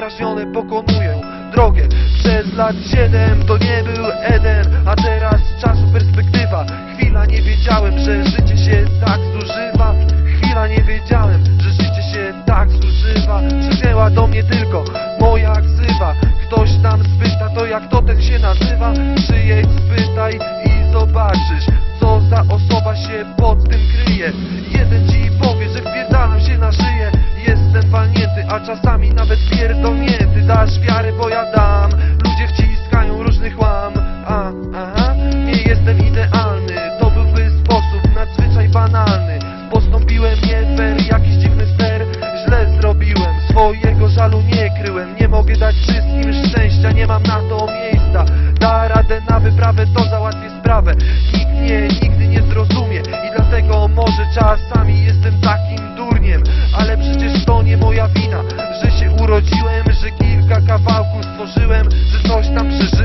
Ręce podrażnione pokonują drogę. Przez lat siedem to nie był Eden A teraz czasu perspektywa. Chwila nie wiedziałem, że życie się tak zużywa. Chwila nie wiedziałem, że życie się tak zużywa. Przyjęła do mnie tylko moja ksywa Ktoś tam spyta, to jak to ten się nazywa? Przyjedź, spytaj i zobaczysz Co za osoba się pod tym kryje. Jeden ci powie, że wpierdalam się na szyję. Jestem walnięty, a czasami nawet dać wszystkim szczęścia, nie mam na to miejsca. Da radę na wyprawę, to załatwię sprawę. Nikt mnie nigdy nie zrozumie I dlatego może czasami jestem takim durniem. Ale przecież to nie moja wina Że się urodziłem, że kilka kawałków stworzyłem Że coś tam przeżyłem,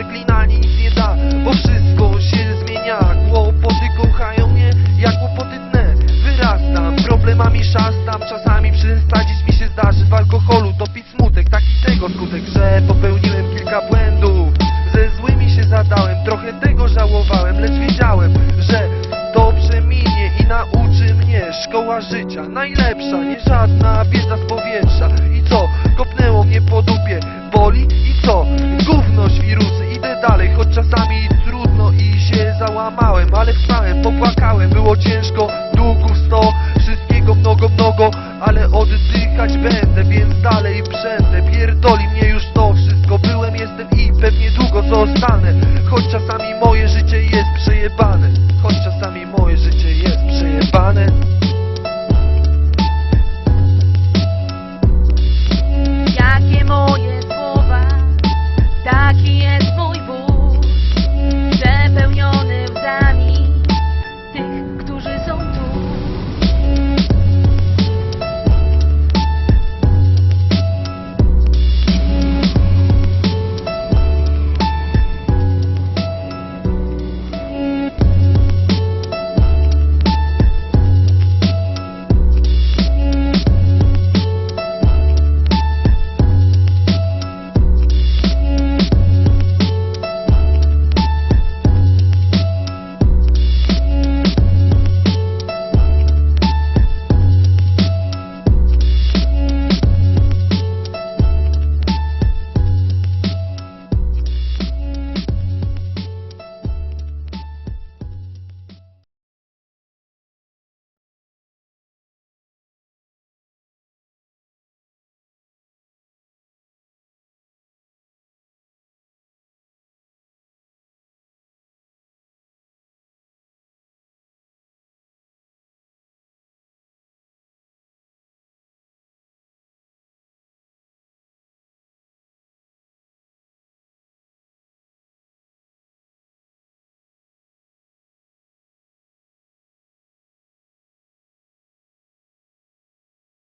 przeklinanie nic nie da Bo wszystko się zmienia. Kłopoty kochają mnie, jak kłopoty tnę Wyrastam, problemami szastam Czasami przesadzić mi się zdarzy. W alkoholu topić smutek, taki tego skutek Że popełniłem kilka błędów. Ze złymi się zadałem, trochę tego żałowałem Lecz wiedziałem, że dobrze minie i nauczy mnie Szkoła życia, najlepsza, nie żadna bieda z powietrza. I co? Kopnęło mnie po dupie, boli? I co? Gówno wirusy, idę dalej, choć czasami trudno i się załamałem Ale wstałem, popłakałem, było ciężko, długów sto Wszystkiego mnogo, mnogo, ale oddychać będę Więc dalej przędę, pierdoli mnie już to wszystko Byłem, jestem i pewnie długo zostanę Choć czasami moje życie jest przejebane